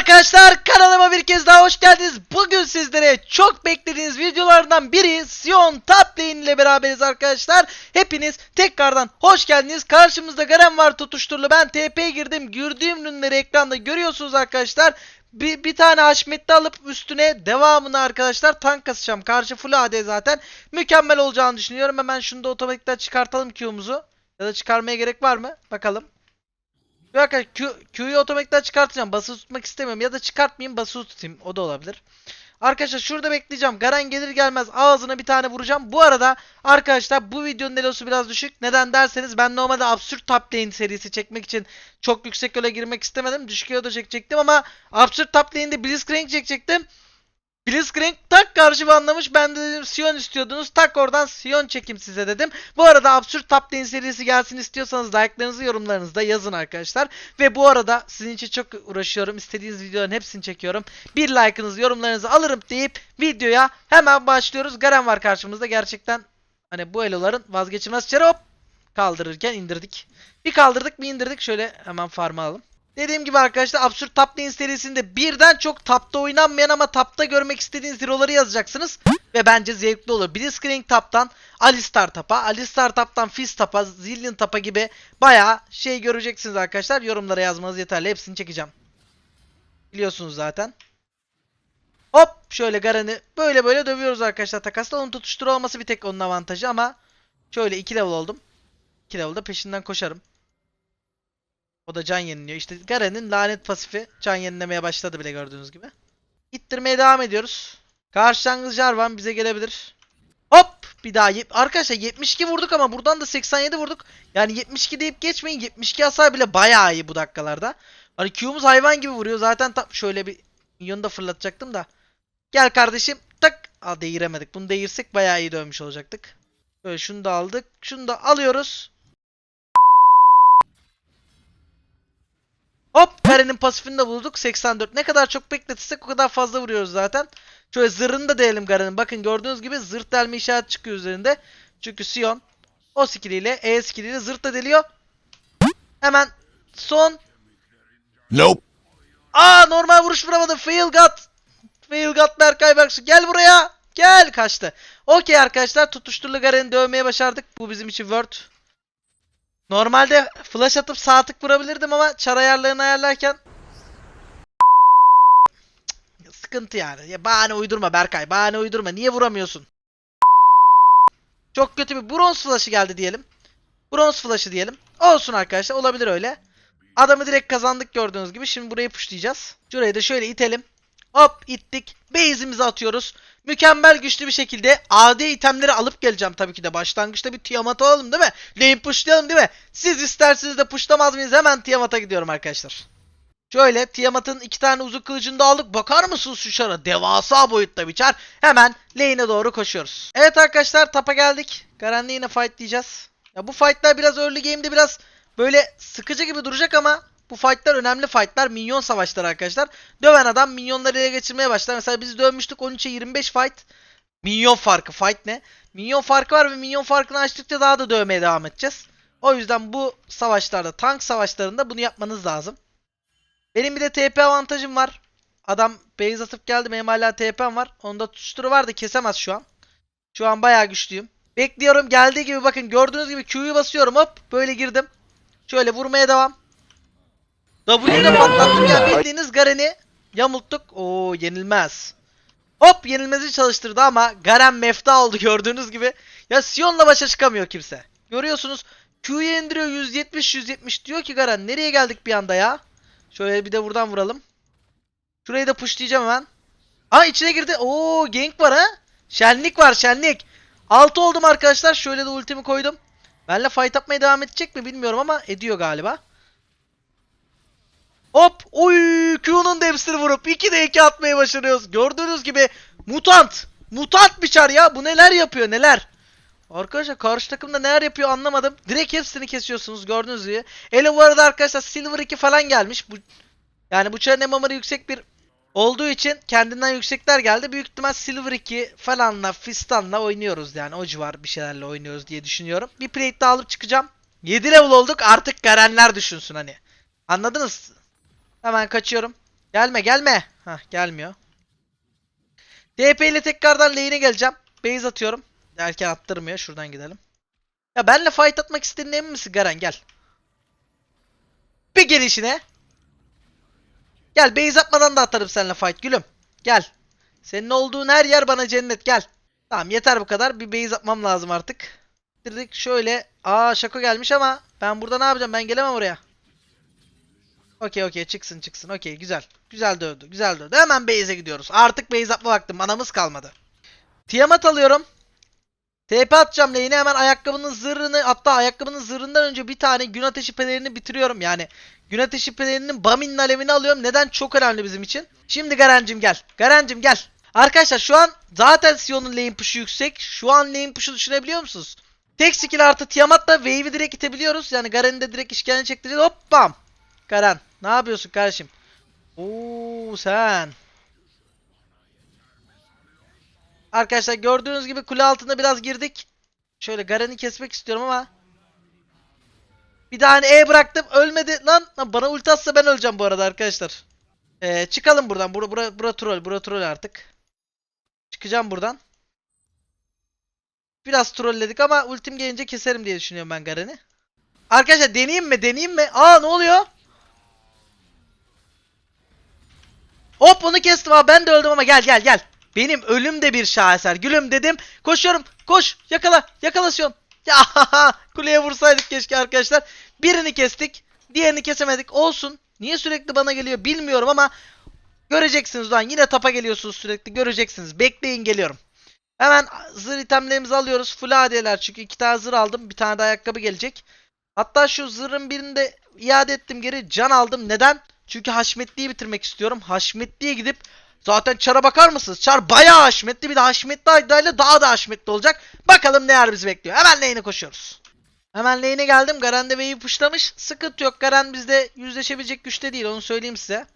arkadaşlar kanalıma bir kez daha hoş geldiniz. Bugün sizlere çok beklediğiniz videolardan biri Sion Top ile beraberiz arkadaşlar. Hepiniz tekrardan hoş geldiniz. Karşımızda Garen var tutuşturulu. Ben TP girdim. Gördüğüm ürünleri ekranda görüyorsunuz arkadaşlar. Bir, bir tane haşmetli alıp üstüne devamını arkadaşlar tank kasacağım. Karşı full AD zaten. Mükemmel olacağını düşünüyorum. Hemen şunu da otomatikten çıkartalım Q'muzu. Ya da çıkarmaya gerek var mı? Bakalım. Yok arkadaşlar Q, Q'yu otomatikten çıkartacağım. Basılı tutmak istemiyorum. Ya da çıkartmayayım basılı tutayım. O da olabilir. Arkadaşlar şurada bekleyeceğim. Garen gelir gelmez ağzına bir tane vuracağım. Bu arada arkadaşlar bu videonun elosu biraz düşük. Neden derseniz ben normalde absürt top lane serisi çekmek için çok yüksek yola girmek istemedim. Düşük yola çekecektim ama absürt top lane'de Blitzcrank çekecektim. Blitzcrank tak karşı anlamış. Ben de dedim Sion istiyordunuz. Tak oradan Sion çekim size dedim. Bu arada absürt top lane serisi gelsin istiyorsanız like'larınızı yorumlarınızda yazın arkadaşlar. Ve bu arada sizin için çok uğraşıyorum. İstediğiniz videoların hepsini çekiyorum. Bir like'ınızı yorumlarınızı alırım deyip videoya hemen başlıyoruz. Garen var karşımızda. Gerçekten hani bu eloların vazgeçilmez çare hop kaldırırken indirdik. Bir kaldırdık bir indirdik. Şöyle hemen farmı alalım. Dediğim gibi arkadaşlar Absürt Top Lane serisinde birden çok tapta oynanmayan ama tapta görmek istediğiniz hero'ları yazacaksınız. Ve bence zevkli olur. Blitzcrank taptan Alistar tapa, Alistar taptan Fizz tapa, Zillion tapa gibi bayağı şey göreceksiniz arkadaşlar. Yorumlara yazmanız yeterli. Hepsini çekeceğim. Biliyorsunuz zaten. Hop şöyle Garen'i böyle böyle dövüyoruz arkadaşlar takasla. Onun tutuşturu olması bir tek onun avantajı ama şöyle 2 level oldum. 2 level'da peşinden koşarım. O da can yeniliyor. İşte Garen'in lanet pasifi can yenilemeye başladı bile gördüğünüz gibi. İttirmeye devam ediyoruz. Karşılangıç Jarvan bize gelebilir. Hop! Bir daha. Arkadaşlar 72 vurduk ama buradan da 87 vurduk. Yani 72 deyip geçmeyin. 72 hasar bile bayağı iyi bu dakikalarda. Hani Q'muz hayvan gibi vuruyor. Zaten tam şöyle bir minyonu da fırlatacaktım da. Gel kardeşim. Tak! Aa değiremedik. Bunu değirsek bayağı iyi dövmüş olacaktık. Böyle şunu da aldık. Şunu da alıyoruz. Hop Garen'in pasifini de bulduk. 84. Ne kadar çok bekletirsek o kadar fazla vuruyoruz zaten. Şöyle zırhını da diyelim Garen'in. Bakın gördüğünüz gibi zırh delme işareti çıkıyor üzerinde. Çünkü Sion o skilliyle E skilliyle zırh da deliyor. Hemen son. Nope. Aa normal vuruş vuramadım. Fail got. Fail got Berkay Berksu. Gel buraya. Gel kaçtı. Okey arkadaşlar tutuşturulu Garen'i dövmeye başardık. Bu bizim için word. Normalde flash atıp sağ tık vurabilirdim ama çar ayarlarını ayarlarken sıkıntı yani. Ya bahane uydurma Berkay. Bahane uydurma. Niye vuramıyorsun? Çok kötü bir bronz flash'ı geldi diyelim. Bronz flash'ı diyelim. Olsun arkadaşlar. Olabilir öyle. Adamı direkt kazandık gördüğünüz gibi. Şimdi burayı pushlayacağız. Şurayı da şöyle itelim. Hop ittik. Base'imizi atıyoruz. Mükemmel güçlü bir şekilde AD itemleri alıp geleceğim tabii ki de. Başlangıçta bir Tiamat alalım değil mi? Lane pushlayalım değil mi? Siz isterseniz de pushlamaz mıyız? Hemen Tiamat'a gidiyorum arkadaşlar. Şöyle Tiamat'ın iki tane uzun kılıcını da aldık. Bakar mısınız şu şara? Devasa boyutta bir çar. Hemen lane'e doğru koşuyoruz. Evet arkadaşlar tapa geldik. Garen'le yine fight diyeceğiz. Ya bu fightlar biraz early game'de biraz böyle sıkıcı gibi duracak ama bu fightlar önemli fightlar. Minyon savaşları arkadaşlar. Döven adam minyonları ele geçirmeye başlar. Mesela biz dövmüştük 13'e 25 fight. Minyon farkı. Fight ne? Minyon farkı var ve minyon farkını açtıkça daha da dövmeye devam edeceğiz. O yüzden bu savaşlarda, tank savaşlarında bunu yapmanız lazım. Benim bir de TP avantajım var. Adam base atıp geldi. Benim hala TP'm var. Onda tutuşturu var da kesemez şu an. Şu an bayağı güçlüyüm. Bekliyorum. Geldiği gibi bakın gördüğünüz gibi Q'yu basıyorum. Hop böyle girdim. Şöyle vurmaya devam. W'de patlattım ya bildiğiniz Garen'i yamulttuk. Oo yenilmez. Hop yenilmezi çalıştırdı ama Garen mefta oldu gördüğünüz gibi. Ya Sion'la başa çıkamıyor kimse. Görüyorsunuz Q'yu indiriyor 170 170 diyor ki Garen nereye geldik bir anda ya. Şöyle bir de buradan vuralım. Şurayı da pushlayacağım hemen. Aa içine girdi. Oo gank var ha. Şenlik var şenlik. 6 oldum arkadaşlar. Şöyle de ultimi koydum. Benle fight yapmaya devam edecek mi bilmiyorum ama ediyor galiba. Hop! Oy! Q'nun da hepsini vurup 2'de 2 atmayı başarıyoruz. Gördüğünüz gibi mutant. Mutant bir çar ya. Bu neler yapıyor neler. Arkadaşlar karşı takımda neler yapıyor anlamadım. Direkt hepsini kesiyorsunuz gördüğünüz gibi. Ele bu arada arkadaşlar Silver 2 falan gelmiş. Bu yani bu çarın MMR'ı yüksek bir olduğu için kendinden yüksekler geldi. Büyük ihtimal Silver 2 falanla Fistan'la oynuyoruz yani o civar bir şeylerle oynuyoruz diye düşünüyorum. Bir plate daha alıp çıkacağım. 7 level olduk artık Garenler düşünsün hani. Anladınız? Hemen kaçıyorum. Gelme gelme. Hah gelmiyor. DP ile tekrardan lane'e geleceğim. Base atıyorum. Erken attırmıyor. Şuradan gidelim. Ya benle fight atmak istediğin emin misin Garen gel. Bir gelişine. Gel base atmadan da atarım seninle fight gülüm. Gel. Senin olduğun her yer bana cennet gel. Tamam yeter bu kadar. Bir base atmam lazım artık. Şöyle. Aa şako gelmiş ama ben burada ne yapacağım? Ben gelemem oraya. Okey okey çıksın çıksın. Okey güzel. Güzel dövdü. Güzel dövdü. Hemen base'e gidiyoruz. Artık base atma vaktim. Manamız kalmadı. Tiamat alıyorum. TP atacağım lane'e hemen ayakkabının zırhını hatta ayakkabının zırhından önce bir tane gün ateşi pelerini bitiriyorum yani. Gün ateşi pelerinin Bamin'in alevini alıyorum. Neden? Çok önemli bizim için. Şimdi Garen'cim gel. Garen'cim gel. Arkadaşlar şu an zaten Sion'un lane push'u yüksek. Şu an lane push'u düşünebiliyor musunuz? Tek skill artı Tiamat'la wave'i direkt itebiliyoruz. Yani Garen'i de direkt işkence çektireceğiz. Hop bam. Garen ne yapıyorsun kardeşim? Oo sen. Arkadaşlar gördüğünüz gibi kule altında biraz girdik. Şöyle Garen'i kesmek istiyorum ama bir tane E bıraktım. Ölmedi. Lan, lan bana ulti atsa ben öleceğim bu arada arkadaşlar. Ee, çıkalım buradan. Bura, bura, bura troll. Bura troll artık. Çıkacağım buradan. Biraz trolledik ama ultim gelince keserim diye düşünüyorum ben Garen'i. Arkadaşlar deneyeyim mi? Deneyeyim mi? Aa ne oluyor? Hop onu kestim abi. Ben de öldüm ama gel gel gel. Benim ölüm de bir şaheser. Gülüm dedim. Koşuyorum. Koş. Yakala. Yakalasyon. Ya kuleye vursaydık keşke arkadaşlar. Birini kestik. Diğerini kesemedik. Olsun. Niye sürekli bana geliyor bilmiyorum ama göreceksiniz lan. Yine tapa geliyorsunuz sürekli. Göreceksiniz. Bekleyin geliyorum. Hemen zırh itemlerimizi alıyoruz. Full AD'ler çünkü iki tane zırh aldım. Bir tane de ayakkabı gelecek. Hatta şu zırhın birini de iade ettim geri. Can aldım. Neden? Çünkü Haşmetli'yi bitirmek istiyorum. Haşmetli'ye gidip Zaten Çar'a bakar mısınız? Çar bayağı haşmetli bir de haşmetli Ayda'yla daha da haşmetli olacak. Bakalım ne yer bizi bekliyor. Hemen lane'e koşuyoruz. Hemen lane'e geldim. Garen de wave'i pushlamış. Sıkıntı yok. Garen bizde yüzleşebilecek güçte değil. Onu söyleyeyim size.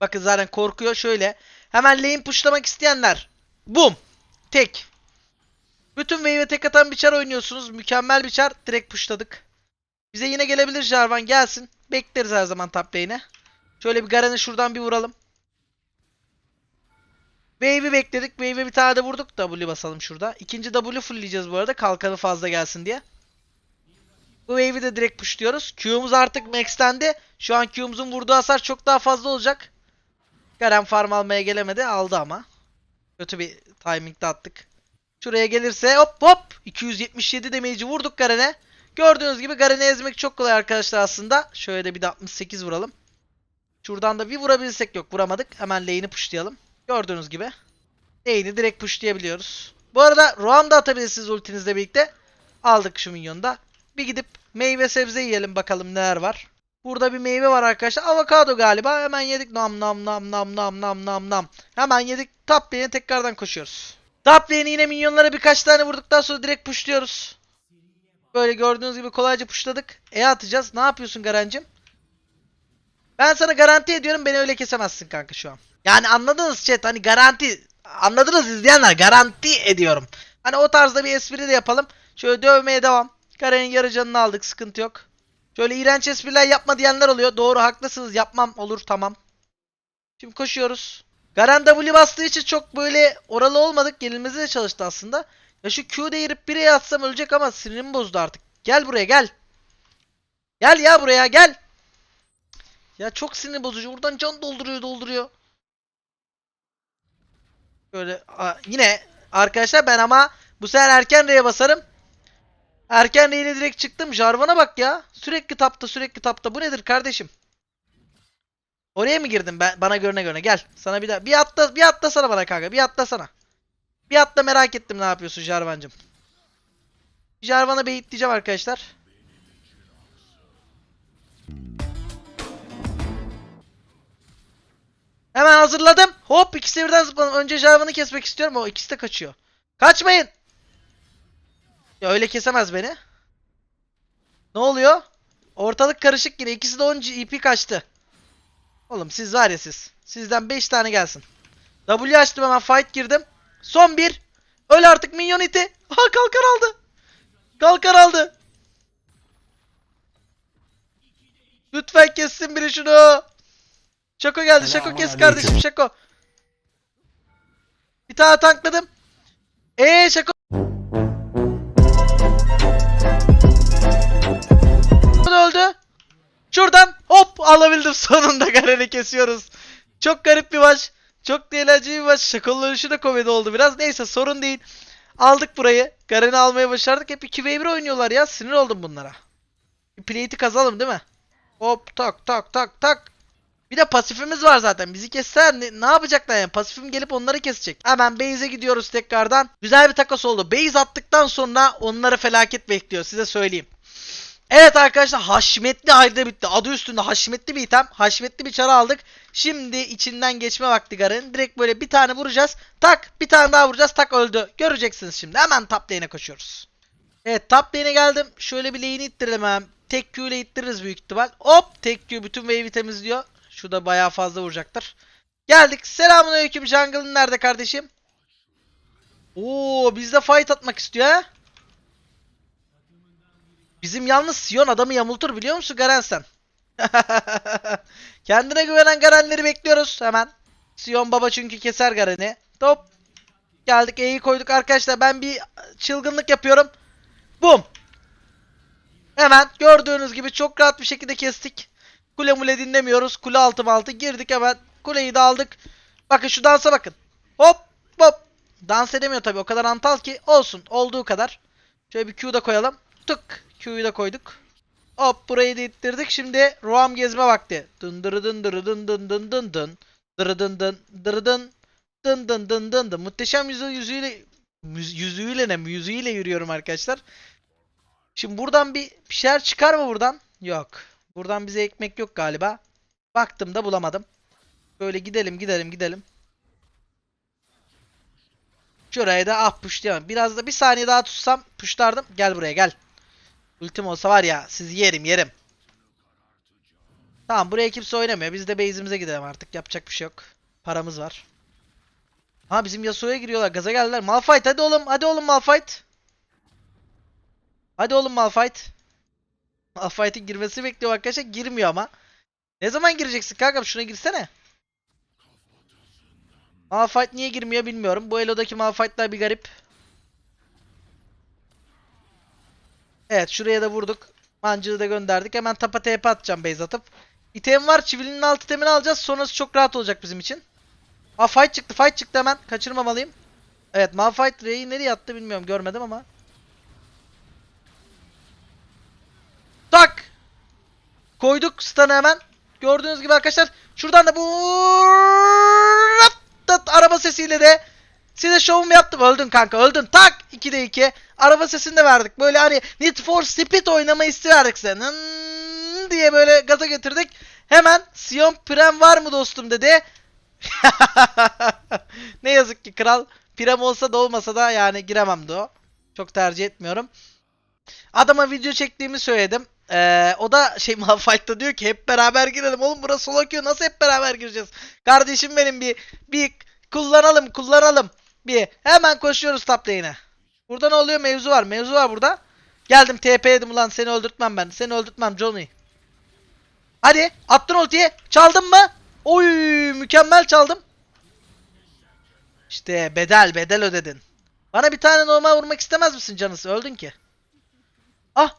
Bakın zaten korkuyor. Şöyle. Hemen lane pushlamak isteyenler. Boom. Tek. Bütün wave'e tek atan bir çar oynuyorsunuz. Mükemmel bir çar. Direkt pushladık. Bize yine gelebilir Jarvan. Gelsin. Bekleriz her zaman top lane'e. Şöyle bir Garen'i şuradan bir vuralım. Wave'i bekledik. Wave'e bir tane de vurduk. W basalım şurada. İkinci W fullleyeceğiz bu arada. Kalkanı fazla gelsin diye. Bu wave'i de direkt pushluyoruz. Q'muz artık max'tendi. Şu an Q'muzun vurduğu hasar çok daha fazla olacak. Garen farm almaya gelemedi. Aldı ama. Kötü bir timing'de attık. Şuraya gelirse hop hop. 277 damage'i vurduk Garen'e. Gördüğünüz gibi Garen'i ezmek çok kolay arkadaşlar aslında. Şöyle de bir de 68 vuralım. Şuradan da bir vurabilsek yok. Vuramadık. Hemen lane'i pushlayalım. Gördüğünüz gibi. Lane'i direkt pushlayabiliyoruz. Bu arada Roam da atabilirsiniz ultinizle birlikte. Aldık şu minyonu da. Bir gidip meyve sebze yiyelim bakalım neler var. Burada bir meyve var arkadaşlar. Avokado galiba. Hemen yedik. Nam nam nam nam nam nam nam nam. Hemen yedik. Top lane'e tekrardan koşuyoruz. Top lane'i yine minyonlara birkaç tane vurduktan sonra direkt pushluyoruz. Böyle gördüğünüz gibi kolayca pushladık. E atacağız. Ne yapıyorsun Garancım? Ben sana garanti ediyorum beni öyle kesemezsin kanka şu an. Yani anladınız chat hani garanti anladınız izleyenler garanti ediyorum. Hani o tarzda bir espri de yapalım. Şöyle dövmeye devam. Garen'in yarı canını aldık sıkıntı yok. Şöyle iğrenç espriler yapma diyenler oluyor. Doğru haklısınız yapmam olur tamam. Şimdi koşuyoruz. Garen W bastığı için çok böyle oralı olmadık. Yenilmesi de çalıştı aslında. Ya şu Q değirip bireye atsam ölecek ama sinirimi bozdu artık. Gel buraya gel. Gel ya buraya gel. Ya çok sinir bozucu. Buradan can dolduruyor dolduruyor. Böyle yine arkadaşlar ben ama bu sefer erken R'ye basarım. Erken R'ye direkt çıktım. Jarvan'a bak ya. Sürekli tapta sürekli tapta. Bu nedir kardeşim? Oraya mı girdin ben bana görene görene gel. Sana bir daha bir atla bir atla sana bana kanka. Bir atla sana. Bir atla merak ettim ne yapıyorsun Jarvan'cım. Jarvan'a beyitleyeceğim arkadaşlar. Hemen hazırladım. Hop ikisi birden zıpladım. Önce Jarvan'ı kesmek istiyorum. O ikisi de kaçıyor. Kaçmayın. Ya öyle kesemez beni. Ne oluyor? Ortalık karışık yine. İkisi de 10 EP kaçtı. Oğlum siz var ya siz. Sizden 5 tane gelsin. W açtım hemen fight girdim. Son bir. Öl artık minyon iti. Ha kalkar aldı. Kalkar aldı. Lütfen kessin biri şunu. Şako geldi. Şako kes kardeşim Şako. Bir tane tankladım. Eee Şako. Öldü. Şuradan hop alabildim sonunda Garen'i kesiyoruz. Çok garip bir maç. Çok eğlenceli bir maç. Şakolun ölüşü de komedi oldu biraz. Neyse sorun değil. Aldık burayı. Garen'i almaya başardık. Hep 2v1 oynuyorlar ya. Sinir oldum bunlara. Bir plate'i kazalım değil mi? Hop tak tak tak tak. Bir de pasifimiz var zaten. Bizi kesseler ne, ne yapacaklar yani? Pasifim gelip onları kesecek. Hemen base'e gidiyoruz tekrardan. Güzel bir takas oldu. Base attıktan sonra onları felaket bekliyor. Size söyleyeyim. Evet arkadaşlar haşmetli halde bitti. Adı üstünde haşmetli bir item. Haşmetli bir çara aldık. Şimdi içinden geçme vakti Garen. Direkt böyle bir tane vuracağız. Tak bir tane daha vuracağız. Tak öldü. Göreceksiniz şimdi. Hemen top lane'e koşuyoruz. Evet top lane'e geldim. Şöyle bir lane'i ittirelim hemen. Tek Q ile ittiririz büyük ihtimal. Hop tek Q bütün wave'i temizliyor. Şu da bayağı fazla vuracaktır. Geldik. Selamünaleyküm jungle'ın nerede kardeşim? Oo bizde fight atmak istiyor ha. Bizim yalnız Sion adamı yamultur biliyor musun Garen sen? Kendine güvenen Garenleri bekliyoruz hemen. Sion baba çünkü keser Garen'i. Top. Geldik E'yi koyduk arkadaşlar. Ben bir çılgınlık yapıyorum. Bum. Hemen gördüğünüz gibi çok rahat bir şekilde kestik. Kule mule dinlemiyoruz. Kule altı altı girdik hemen. Kuleyi de aldık. Bakın şu dansa bakın. Hop hop. Dans edemiyor tabii o kadar antal ki. Olsun olduğu kadar. Şöyle bir Q da koyalım. Tık. Q'yu da koyduk. Hop burayı da ittirdik. Şimdi Roam gezme vakti. Dın dırı dın dırı dın dın dın dın dın. Dırı dın dın dırı dın. Dın dın dın dın dın. Muhteşem yüzü yüzüyle yüzüğüyle ne? Yüzüğüyle yürüyorum arkadaşlar. Şimdi buradan bir bir şeyler çıkar mı buradan? Yok. Buradan bize ekmek yok galiba. Baktım da bulamadım. Böyle gidelim gidelim gidelim. Şuraya da ah puşlayamam. Biraz da bir saniye daha tutsam puşlardım. Gel buraya gel. Ultim olsa var ya sizi yerim yerim. Tamam buraya kimse oynamıyor. Biz de base'imize gidelim artık. Yapacak bir şey yok. Paramız var. Ha bizim Yasuo'ya giriyorlar. Gaza geldiler. Malphite hadi oğlum. Hadi oğlum Malphite. Hadi oğlum Malphite. Malphite'in girmesi bekliyor arkadaşlar. Girmiyor ama. Ne zaman gireceksin kanka? Şuna girsene. Malphite niye girmiyor bilmiyorum. Bu Elo'daki Malphite'lar bir garip. Evet şuraya da vurduk. Mancığı da gönderdik. Hemen tapa TP atacağım base atıp. İtem var. Çivilinin alt itemini alacağız. Sonrası çok rahat olacak bizim için. Aa fight çıktı. Fight çıktı hemen. Kaçırmamalıyım. Evet Malphite Rey'i nereye attı bilmiyorum. Görmedim ama. Tak. Koyduk stun'ı hemen. Gördüğünüz gibi arkadaşlar. Şuradan da bu araba sesiyle de size şovumu yaptım. Öldün kanka öldün. Tak 2'de 2. Araba sesini de verdik. Böyle hani Need for Speed oynama istiyordik size. Nın diye böyle gaza getirdik. Hemen Sion Prem var mı dostum dedi. ne yazık ki kral. Prem olsa da olmasa da yani girememdi o. Çok tercih etmiyorum. Adama video çektiğimi söyledim. Ee, o da şey Malphite'da diyor ki hep beraber girelim. Oğlum burası solo queue nasıl hep beraber gireceğiz? Kardeşim benim bir bir kullanalım kullanalım. Bir hemen koşuyoruz top lane'e. Burada ne oluyor? Mevzu var. Mevzu var burada. Geldim TP yedim ulan seni öldürtmem ben. Seni öldürtmem Johnny. Hadi attın ultiyi. Çaldın mı? Oy mükemmel çaldım. İşte bedel bedel ödedin. Bana bir tane normal vurmak istemez misin canısı? Öldün ki. Ah.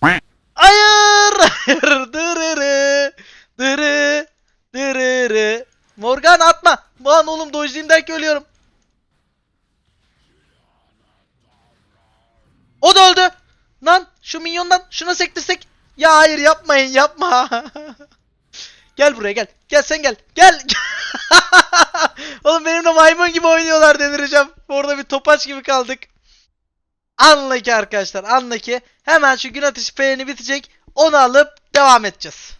Hayır. Hayır. Dırırı. Dırı. Dırırı. Morgan atma. Lan oğlum dojlayayım ölüyorum. O da öldü. Lan şu minyondan şuna sektirsek. Ya hayır yapmayın yapma. gel buraya gel. Gel sen gel. Gel. Oğlum benimle maymun gibi oynuyorlar delireceğim. Orada bir topaç gibi kaldık. Anla ki arkadaşlar anla ki. Hemen şu gün ateşi peyni bitecek. Onu alıp devam edeceğiz.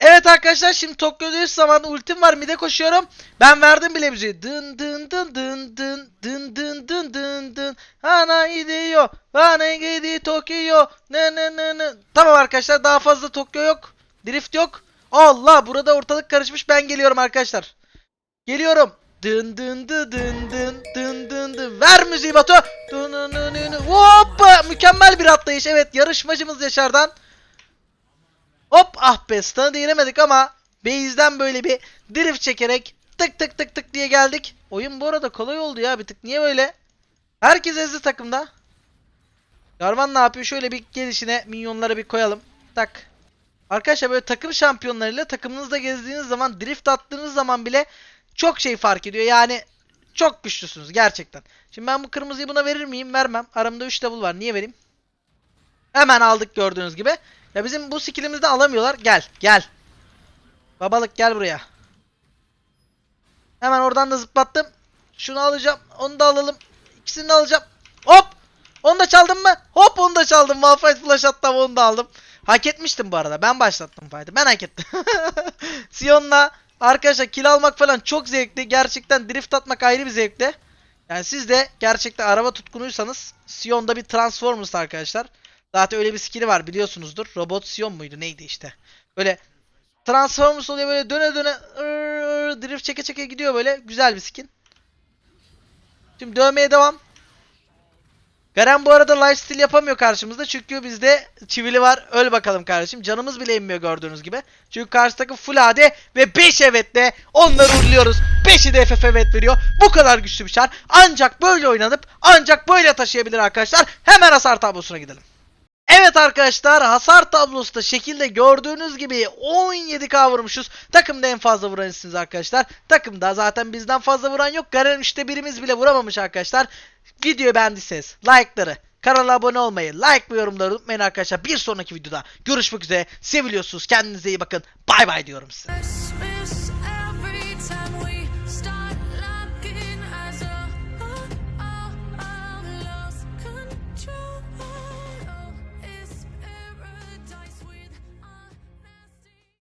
Evet arkadaşlar şimdi Tokyo'dayız zaman ultim var mide koşuyorum. Ben verdim bile müziği. Dın dın dın dın dın dın dın dın dın dın. Hana gidiyor. Hana gidiyor Tokyo. Ne ne ne ne. Tamam arkadaşlar daha fazla Tokyo yok. Drift yok. Allah burada ortalık karışmış ben geliyorum arkadaşlar. Geliyorum. Dın dın dı dın dın dın dın dın. Ver müziği Batu. Dın dın dın dın. Hoppa. Mükemmel bir atlayış. Evet yarışmacımız Yaşar'dan. Hop ah be stun'ı değinemedik ama Base'den böyle bir drift çekerek tık tık tık tık diye geldik. Oyun bu arada kolay oldu ya bir tık. Niye böyle? Herkes ezdi takımda. Garvan ne yapıyor? Şöyle bir gelişine minyonları bir koyalım. Tak. Arkadaşlar böyle takım şampiyonlarıyla takımınızda gezdiğiniz zaman drift attığınız zaman bile çok şey fark ediyor. Yani çok güçlüsünüz gerçekten. Şimdi ben bu kırmızıyı buna verir miyim? Vermem. Aramda 3 double var. Niye vereyim? Hemen aldık gördüğünüz gibi. Ya bizim bu skillimizi de alamıyorlar. Gel. Gel. Babalık gel buraya. Hemen oradan da zıplattım. Şunu alacağım. Onu da alalım. İkisini de alacağım. Hop. Onu da çaldım mı? Hop onu da çaldım. Malphite flash attım onu da aldım. Hak etmiştim bu arada. Ben başlattım fight'ı. Ben hak ettim. Sion'la arkadaşlar kill almak falan çok zevkli. Gerçekten drift atmak ayrı bir zevkli. Yani siz de gerçekten araba tutkunuysanız Sion'da bir Transformers arkadaşlar. Zaten öyle bir skill'i var biliyorsunuzdur. Robot Sion muydu neydi işte. Böyle Transformers oluyor böyle döne döne ırr, drift çeke çeke gidiyor böyle. Güzel bir skin. Şimdi dövmeye devam. Garen bu arada lifesteal yapamıyor karşımızda çünkü bizde çivili var. Öl bakalım kardeşim. Canımız bile inmiyor gördüğünüz gibi. Çünkü karşı takım full AD ve 5 evetle onları uğurluyoruz. 5'i de FF evet veriyor. Bu kadar güçlü bir şar. Ancak böyle oynanıp ancak böyle taşıyabilir arkadaşlar. Hemen hasar tablosuna gidelim. Evet arkadaşlar hasar tablosu da şekilde gördüğünüz gibi 17k vurmuşuz. Takımda en fazla vuran isiniz arkadaşlar. Takımda zaten bizden fazla vuran yok. Garen işte birimiz bile vuramamış arkadaşlar. Videoyu beğendiyseniz like'ları, kanala abone olmayı, like ve yorumları unutmayın arkadaşlar. Bir sonraki videoda görüşmek üzere. Seviliyorsunuz. Kendinize iyi bakın. Bay bay diyorum size.